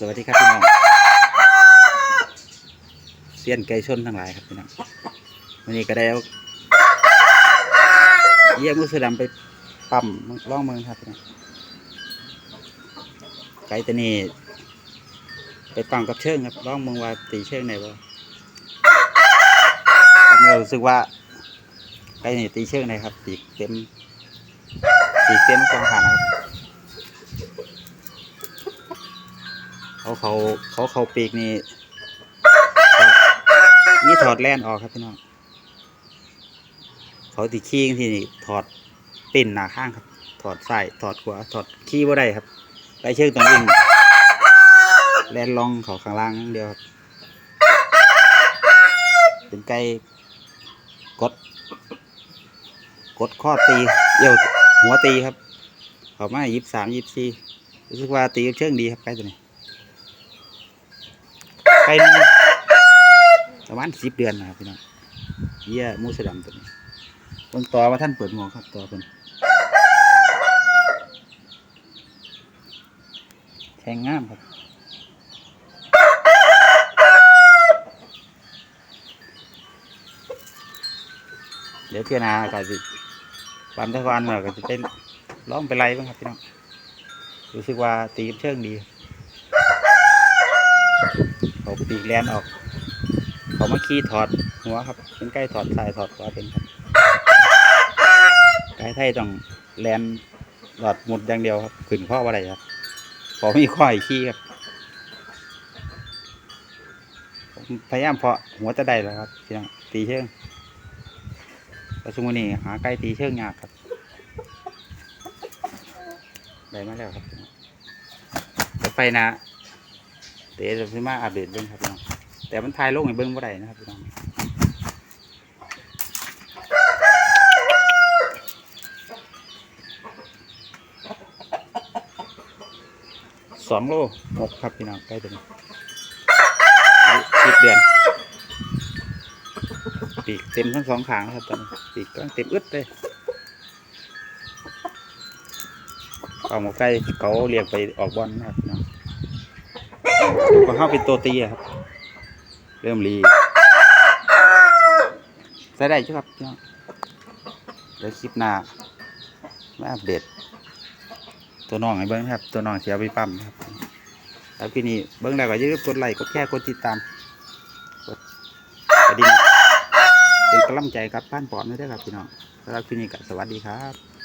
สวัสดีครับพี่น้องเสี้ยนไก่ชนทั้งหลายครับพี่น้องวันนี้ก็ได้เอาเยี่ยมมุสดำไปปั๊มล่องเมืองครับพี่น้องไก่ตัวนี้ไปปั๊มกับเชิงครับล่องเมืองว่าตีเชิงไหนบ่ผมก็รู้สึกว่าไก่นี่ตีเชิงไหนครับตีเต็มตีเต็มกองขานะครับ เขาเขาเขาเขาปีกนี่นี่ถอดแล่นออกครับพี่น้องเขาติขี้ที่นี่ถอดปิ่นหนาข้างครับ ถอดใส่ถอดขวาถอดขี้บ่ได้ครับไล่เชือกตรงวิ่งแล่นลองเขาข้างล่างอย่างเดียวครับเป็นไก่กด กดข้อตีเอี่ยวหัวตีครับเขามายิบสามยิบสี่รู้สึกว่าตีเชิงดีครับไก่ตัวนี้ ไปหนึ่งประมาณสิบเดือนนะครับพี่น้องเยี่ยมูสดำตัวนี้เบิ่งต่อว่าท่านเปิดหมวกครับต่อเป็นแข็งงามครับเดี๋ยวเพื่อนาก็สิวันตะวันมาก็จะเป็นร้องไปไล่บ้างครับพี่น้องรู้สึกว่าตีเชิงดี เขาปีกแลนออก เขามาขี้ถอดหัวครับ เป็นไก่ถอดสายถอดหัวเป็นครับไก่ไทยต้องแลนหลอดหมุดอย่างเดียวครับขึ้นข้ออะไรครับพอมีข้ออีกขี้ครับพยายามเพาะหัวจะได้แล้วครับพี่น้องตีเชิงปัจจุบันนี้หาไก่ตีเชิงยากครับได้มาแล้วครับ ไปนะ เดี๋ยวจะซื้อมาอัปเดตเบิ้งครับพี่น้องแต่มันถ่ายลงให้เบิ้งบ่ได้นะครับพี่น้องสองโลหกครับพี่น้องใกล้ตัวนี้สิบเดือนปีกเต็มทั้งสองขางครับตอนนี้ปีกกำลังเต็มอึดเลยเอาหมกไก่เขาเรียกไปออกบอลนะครับพี่น้อง ก็เข้าเป็นตัวตีอะครับ เริ่มรีใส่ได้ใช่ครับเดี๋ยวคลิปหน้ามาอัปเดต ตัวน้องให้เบิ้งครับ ตัวน้องเสียไปปั๊มครับแล้วพี่นี่เบิ้งแล้วก็อย่าลืมกดไลค์กดแชร์กดติดตามกดกระดิ่งเป็นกำลังใจกับบ้านปอดไม่ได้วยครับพี่น้องสำหรับพี่นี่ก็สวัสดีครับ